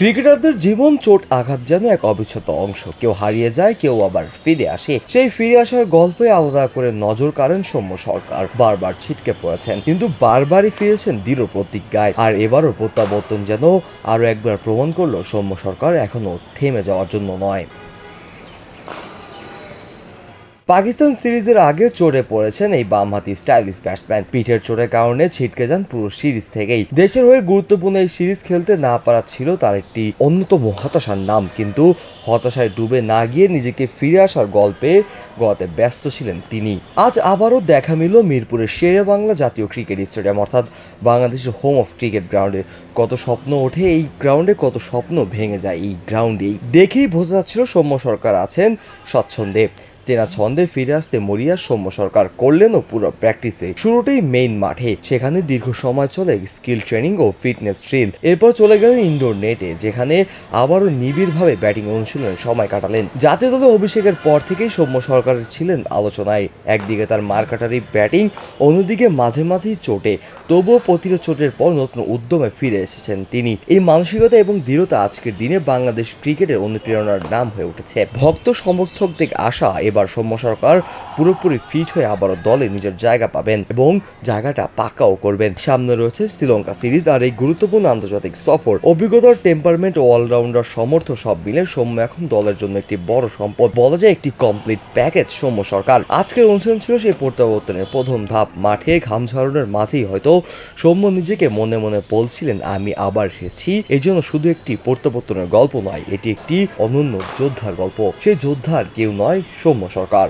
ক্রিকেটারদের জীবন চোট আঘাত যেন এক অবিচ্ছেদ্য অংশ। কেউ হারিয়ে যায়, কেউ আবার ফিরে আসে। সেই ফিরে আসার গল্পে আলাদা করে নজর কাড়েন সৌম্য সরকার। বারবার ছিটকে পড়েছেন, কিন্তু বারবারই ফিরেছেন দৃঢ় প্রতিজ্ঞায়। আর এবারও প্রত্যাবর্তন যেন আরও একবার প্রমাণ করল সৌম্য সরকার এখনও থেমে যাওয়ার জন্য নয়। পাকিস্তান সিরিজের আগে চড়ে পড়েছেন এই বামহাতি স্টাইলিশ ব্যাটসম্যান। পিঠের চোটের কারণে ছিটকে যান পুরো সিরিজ থেকেই। দেশের হয়ে গুরুত্বপূর্ণ এই সিরিজ খেলতে না পারা ছিল তার একটি অন্যতম হতাশার নাম। কিন্তু হতাশায় ডুবে না গিয়ে নিজেকে ফিরে আসার গল্পে গড়াতে ব্যস্ত ছিলেন তিনি। আজ আবারও দেখা মিলল মিরপুরের শেরে বাংলা জাতীয় ক্রিকেট স্টেডিয়াম। অর্থাৎ বাংলাদেশের হোম অফ ক্রিকেট গ্রাউন্ডে। কত স্বপ্ন ওঠে এই গ্রাউন্ডে, কত স্বপ্ন ভেঙে যায় এই গ্রাউন্ডেই। দেখেই বোঝা যাচ্ছিল সৌম্য সরকার আছেন স্বচ্ছন্দে। চেনা ছন্দে ফিরে আসতে মরিয়া সৌম্য সরকার করলেনও পুরো প্র্যাকটিসে শুরুটাই মেইন মাঠে, সেখানে দীর্ঘ সময় চলে স্কিল ট্রেনিং ও ফিটনেস ড্রিল এরপর চলে গেলেন ইনডোর নেটে যেখানে আবারও নিবিড়ভাবে ব্যাটিং অনুশীলনে সময় কাটালেন। জাতীয় দলে অভিষেকের পর থেকেই সৌম্য সরকার ছিলেন আলোচনায়। একদিকে তার মারকাটারি ব্যাটিং অন্যদিকে মাঝে মাঝেই চোটে। তবুও প্রতিটা চোটের পর নতুন উদ্যমে ফিরে এসেছেন তিনি। এই মানসিকতা এবং দৃঢ়তা আজকের দিনে বাংলাদেশ ক্রিকেটের অনুপ্রেরণার নাম হয়ে উঠেছে। ভক্ত সমর্থকদের আশা এবার সৌম্য সরকার পুরোপুরি ফিট হয়ে আবারও দলে নিজের জায়গা পাবেন এবং জায়গাটা পাকাও করবেন। সামনে রয়েছে শ্রীলঙ্কা সিরিজ আর এই গুরুত্বপূর্ণ আন্তর্জাতিক সফর। অভিজ্ঞতার টেম্পারমেন্ট ও অলরাউন্ডার সমর্থ সব মিলে সৌম্য এখন দলের জন্য একটি বড় সম্পদ। বলা যায় একটি কমপ্লিট প্যাকেজ সৌম্য সরকার। আজকের অনুষ্ঠান ছিল সেই প্রত্যাবর্তনের প্রথম ধাপ। মাঠে ঘাম ঝরানোর মাঝেই হয়তো সৌম্য নিজেকে মনে মনে বলছিলেন, আমি আবার এসেছি এই জন্য শুধু একটি প্রত্যাবর্তনের গল্প নয়, এটি একটি অনন্য যোদ্ধার গল্প। সেই যোদ্ধার কেউ নয়, সৌম্য সরকার।